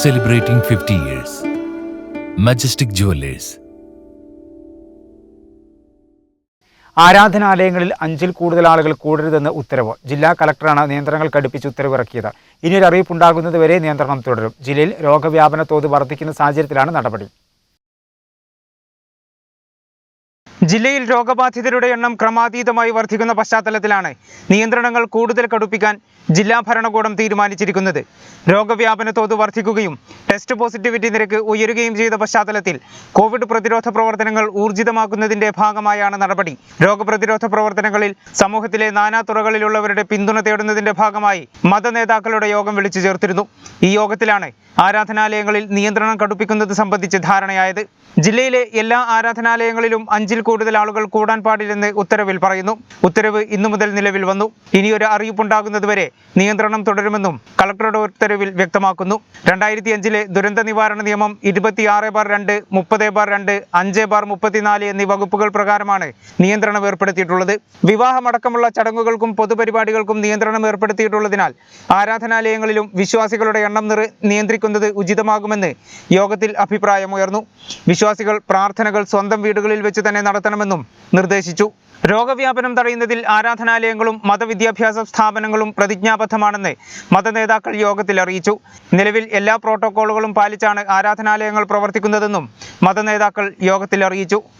celebrating 50 years. Majestic Jewelers. ആരാധനാലയങ്ങളിൽ അഞ്ചിൽ കൂടുതൽ ആളുകൾ കൂടരുതെന്ന് ഉത്തരവ് ജില്ലാ കളക്ടറാണ് നിയന്ത്രണങ്ങൾ കടുപ്പിച്ച് ഉത്തരവിറക്കിയത് ഇനിയൊരു അറിയിപ്പുണ്ടാകുന്നതുവരെ നിയന്ത്രണം തുടരും ജില്ലയിൽ രോഗവ്യാപന തോത് വർദ്ധിക്കുന്ന സാഹചര്യത്തിലാണ് നടപടി ജില്ലയിൽ രോഗബാധിതരുടെ എണ്ണം ക്രമാതീതമായി വർദ്ധിക്കുന്ന പശ്ചാത്തലത്തിലാണ് നിയന്ത്രണങ്ങൾ കൂടുതൽ കടുപ്പിക്കാൻ ജില്ലാ ഭരണകൂടം തീരുമാനിച്ചിരിക്കുന്നത്. രോഗവ്യാപന തോത് വർദ്ധിക്കുകയും ടെസ്റ്റ് പോസിറ്റിവിറ്റി നിരക്ക് ഉയരുകയും ചെയ്ത പശ്ചാത്തലത്തിൽ കോവിഡ് പ്രതിരോധ പ്രവർത്തനങ്ങൾ ഊർജിതമാക്കുന്നതിന്റെ ഭാഗമായാണ് നടപടി. രോഗപ്രതിരോധ പ്രവർത്തനങ്ങളിൽ സമൂഹത്തിലെ നാനാ തുറകളിലുള്ളവരുടെ പിന്തുണ തേടുന്നതിന്റെ ഭാഗമായി മതനേതാക്കളുടെ യോഗം വിളിച്ചു ചേർത്തിരുന്നു. ഈ യോഗത്തിലാണ് ആരാധനാലയങ്ങളിൽ നിയന്ത്രണം കടുപ്പിക്കുന്നത് സംബന്ധിച്ച് ധാരണയായത്. ജില്ലയിലെ എല്ലാ ആരാധനാലയങ്ങളിലും അഞ്ചിൽ കൂടുതൽ ആളുകൾ കൂടാൻ പാടില്ലെന്ന് ഉത്തരവിൽ പറയുന്നു. ഉത്തരവ് ഇന്നു മുതൽ നിലവിൽ വന്നു. ഇനിയൊരു അറിയിപ്പുണ്ടാകുന്നതുവരെ നിയന്ത്രണം തുടരുമെന്നും കളക്ടറുടെ ഉത്തരവിൽ വ്യക്തമാക്കുന്നു. രണ്ടായിരത്തി അഞ്ചിലെ ദുരന്ത നിവാരണ നിയമം ഇരുപത്തിയാറ് ബാർ രണ്ട് മുപ്പത് ബാർ രണ്ട് അഞ്ച് ബാർ മുപ്പത്തിനാല് എന്നീ വകുപ്പുകൾ പ്രകാരമാണ് നിയന്ത്രണം ഏർപ്പെടുത്തിയിട്ടുള്ളത്. വിവാഹമടക്കമുള്ള ചടങ്ങുകൾക്കും പൊതുപരിപാടികൾക്കും നിയന്ത്രണം ഏർപ്പെടുത്തിയിട്ടുള്ളതിനാൽ ആരാധനാലയങ്ങളിലും വിശ്വാസികളുടെ എണ്ണം നിറ നിയന്ത്രിക്കുന്നത് ഉചിതമാകുമെന്ന് യോഗത്തിൽ അഭിപ്രായമുയർന്നു. വിശ്വാസികൾ പ്രാർത്ഥനകൾ സ്വന്തം വീടുകളിൽ വെച്ച് തന്നെ നടത്തണമെന്നും നിർദ്ദേശിച്ചു. രോഗവ്യാപനം തടയുന്നതിൽ ആരാധനാലയങ്ങളും മതവിദ്യാഭ്യാസ സ്ഥാപനങ്ങളും പ്രതിജ്ഞാബദ്ധമാണെന്ന് മതനേതാക്കൾ യോഗത്തിൽ അറിയിച്ചു. നിലവിൽ എല്ലാ പ്രോട്ടോക്കോളുകളും പാലിച്ചാണ് ആരാധനാലയങ്ങൾ പ്രവർത്തിക്കുന്നതെന്നും മതനേതാക്കൾ യോഗത്തിൽ അറിയിച്ചു.